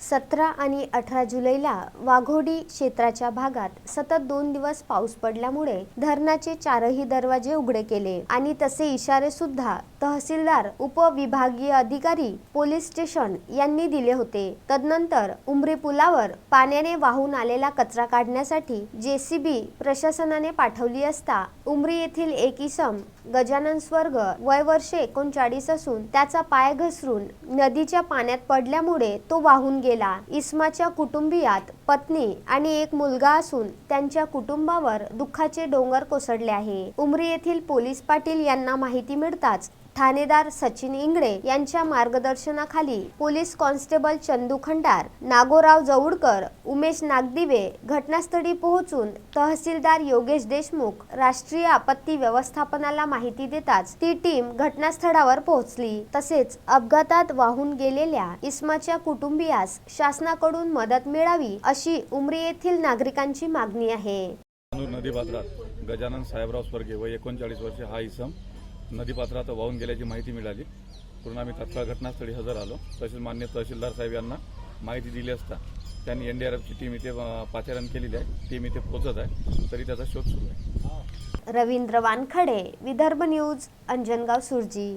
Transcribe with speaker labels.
Speaker 1: सतरा आणि अठरा जुलैला वाघोडी क्षेत्राच्या भागात सतत दोन दिवस पाऊस पडल्यामुळे धरणाचे चारही दरवाजे उघडे केले. आणि तसे इशारे सुद्धा तहसीलदार उपविभागीय अधिकारी पोलीस स्टेशन यांनी दिले होते. तदनंतर उमरी पुलावर पाण्याने वाहून आलेला कचरा काढण्यासाठी जेसीबी प्रशासनाने पाठवली असता उमरी येथील एक इसम गजानन स्वर्ग वय वर्ष एकोणचाळीस असून त्याचा पाय घसरून नदीच्या पाण्यात पडल्यामुळे तो वाहून गेला. इस्माच्या कुटुंबियात पत्नी आणि एक मुलगा असून त्यांच्या कुटुंबावर दुःखाचे डोंगर कोसळले आहे. उमरी येथील पोलीस पाटील यांना माहिती मिळताच ठाणेदार सचिन इंगळे यांच्या मार्गदर्शनाखाली पोलीस कॉन्स्टेबल चंदू खंडार नागोराव जवळकर उमेश नागदिवे घटनास्थळी पोहोचून तहसीलदार योगेश देशमुख राष्ट्रीय आपत्ती व्यवस्थापनाला माहिती देताच ती टीम घटनास्थळावर पोहोचली. तसेच अपघातात वाहून गेलेल्या इस्माच्या कुटुंबियास शासनाकडून मदत मिळावी अशी उमरी येथील नागरिकांची मागणी आहे.
Speaker 2: नदी पात्रात गजानन साहेबराव स्वर्गे व एकोणचाळीस वर्षे हा इसम नदीपात्रात वाहून गेल्याची माहिती मिळाली. पूर्ण आम्ही तत्काळ घटनास्थळी हजर आलो. तसेच मान्य तहसीलदार साहेब यांना माहिती दिली असता त्यांनी एन डी आर एफची टीम इथे पाचारण केलेली आहे. टीम इथे पोहोचत आहे. तरी त्याचा शोध सुरू आहे.
Speaker 1: रवींद्र वानखडे विदर्भ न्यूज अंजनगाव सुरजी.